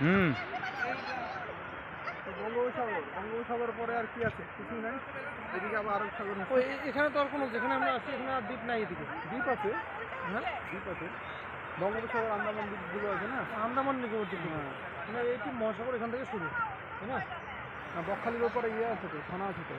হুম। বঙ্গোপসাগর বঙ্গোপসাগর পরে আর কি আছে কিছুই নাই এদিকে আবার আরব সাগর আছে? এখানে তো আর কোনো যেখানে আমরা আছি এখানে আর দ্বীপ নাই এদিকে দ্বীপ আছে। হ্যাঁ। দ্বীপ আছে বঙ্গোপসাগর আন্দামান দ্বীপগুলো আছে না? আন্দামান নিকোবর দ্বীপ হ্যাঁ এটি মহাসাগর এখান থেকে শুরু তাই না? বকখালির ওপরে ইয়ে আছে তো থানা আছে তো।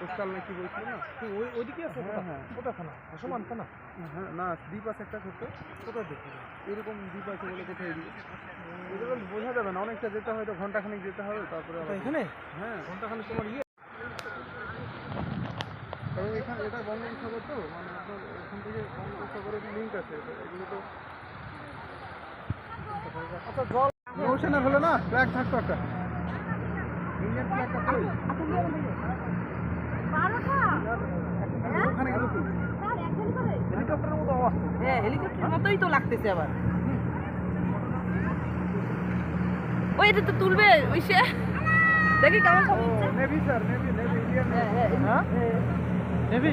কোস্টাল না কি বলছিল না? ওই ওইদিকে আছে হ্যাঁ, হ্যাঁ। কোথা খানা সমান খানা হ্যাঁ না দ্বীপ আছে একটা ছোট্ট। কোথায় দেখতে এরকম দ্বীপ আছে বলে কোথায় এগুলো বোঝা যাবে না অনেকটা যেতে হয়তো ঘন্টাখানিক যেতে হবে তারপরে এখানে? হ্যাঁ। ঘন্টাখানে তোমার ইয়ে? কারণ এখানে এটা বঙ্গোপসাগর তো মানে আপনার এখান থেকে বঙ্গোপসাগরের লিঙ্ক আছে এটা। এগুলো তো আচ্ছা জল নৌসেনা হলো না? ফ্ল্যাগ থাকতো একটা। ইন্ডিয়ান ফ্ল্যাগটা কই মতোই তো লাগতেছে আবার। ওই এটা তো তুলবে ওই সে। দেখি কেমন নেভি স্যার নেভি হ্যাঁ নেভি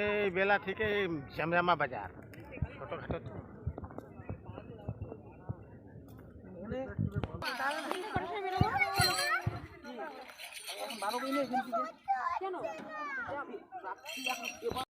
এই বেলা থেকে জামজামা বাজার ছোটোখাটো তো।